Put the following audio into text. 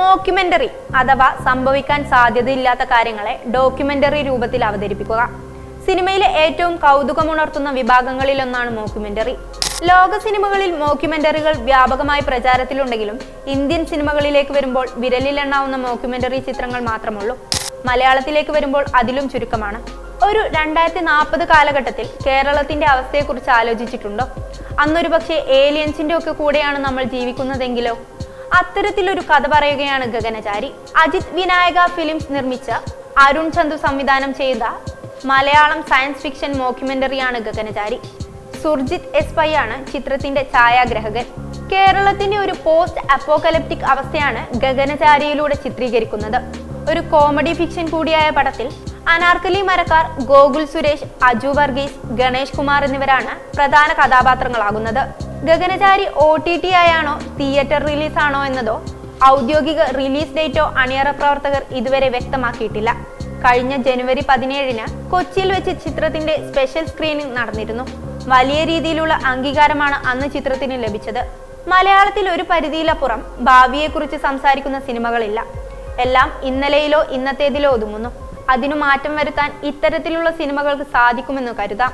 Mockumentary അഥവാ സംഭവിക്കാൻ സാധ്യതയില്ലാത്ത കാര്യങ്ങളെ ഡോക്യുമെന്ററി രൂപത്തിൽ അവതരിപ്പിക്കുക. സിനിമയിലെ ഏറ്റവും കൗതുകമുണർത്തുന്ന വിഭാഗങ്ങളിലൊന്നാണ് മോക്യുമെന്ററി. ലോക സിനിമകളിൽ മോക്യുമെന്ററികൾ വ്യാപകമായി പ്രചാരത്തിലുണ്ടെങ്കിലും ഇന്ത്യൻ സിനിമകളിലേക്ക് വരുമ്പോൾ വിരലിലെണ്ണാവുന്ന മോക്യുമെന്ററി ചിത്രങ്ങൾ മാത്രമുള്ളൂ. മലയാളത്തിലേക്ക് വരുമ്പോൾ അതിലും ചുരുക്കമാണ്. ഒരു രണ്ടായിരത്തി നാൽപ്പത് കാലഘട്ടത്തിൽ കേരളത്തിന്റെ അവസ്ഥയെക്കുറിച്ച് ആലോചിച്ചിട്ടുണ്ടോ? അന്നൊരു പക്ഷേ ഏലിയൻസിന്റെ ഒക്കെ കൂടെയാണ് നമ്മൾ ജീവിക്കുന്നതെങ്കിലോ? അത്തരത്തിലൊരു കഥ പറയുകയാണ് ഗഗനചാരി. അജിത് വിനായക ഫിലിംസ് നിർമ്മിച്ച അരുൺ ചന്തു സംവിധാനം ചെയ്ത മലയാളം സയൻസ് ഫിക്ഷൻ മോക്യുമെന്ററിയാണ് ഗഗനചാരി. സുർജിത് എസ് പൈ ആണ് ചിത്രത്തിന്റെ ഛായാഗ്രഹകൻ. കേരളത്തിന്റെ ഒരു പോസ്റ്റ് അപ്പോകലപ്റ്റിക് അവസ്ഥയാണ് ഗഗനചാരിയിലൂടെ ചിത്രീകരിക്കുന്നത്. ഒരു കോമഡി ഫിക്ഷൻ കൂടിയായ പടത്തിൽ അനാർക്കലി മരക്കാർ ഗോകുൽ സുരേഷ് അജു വർഗീസ് ഗണേഷ് കുമാർ എന്നിവരാണ് പ്രധാന കഥാപാത്രങ്ങളാകുന്നത്. ഗഗനചാരി ഒ ടി ടി ആയാണോ തിയേറ്റർ റിലീസ് ആണോ എന്നതോ ഔദ്യോഗിക റിലീസ് ഡേറ്റോ അണിയറ പ്രവർത്തകർ ഇതുവരെ വ്യക്തമാക്കിയിട്ടില്ല. കഴിഞ്ഞ ജനുവരി പതിനേഴിന് കൊച്ചിയിൽ വെച്ച് ചിത്രത്തിന്റെ സ്പെഷ്യൽ സ്ക്രീനിംഗ് നടന്നിരുന്നു. വലിയ രീതിയിലുള്ള അംഗീകാരമാണ് അന്ന് ചിത്രത്തിന് ലഭിച്ചത്. മലയാളത്തിൽ ഒരു പരിധിയിലപ്പുറം ഭാവിയെക്കുറിച്ച് സംസാരിക്കുന്ന സിനിമകളില്ല. എല്ലാം ഇന്നലെയിലോ ഇന്നത്തേതിലോ ഒതുങ്ങുന്നു. അതിനു മാറ്റം വരുത്താൻ ഇത്തരത്തിലുള്ള സിനിമകൾക്ക് സാധിക്കുമെന്ന് കരുതാം.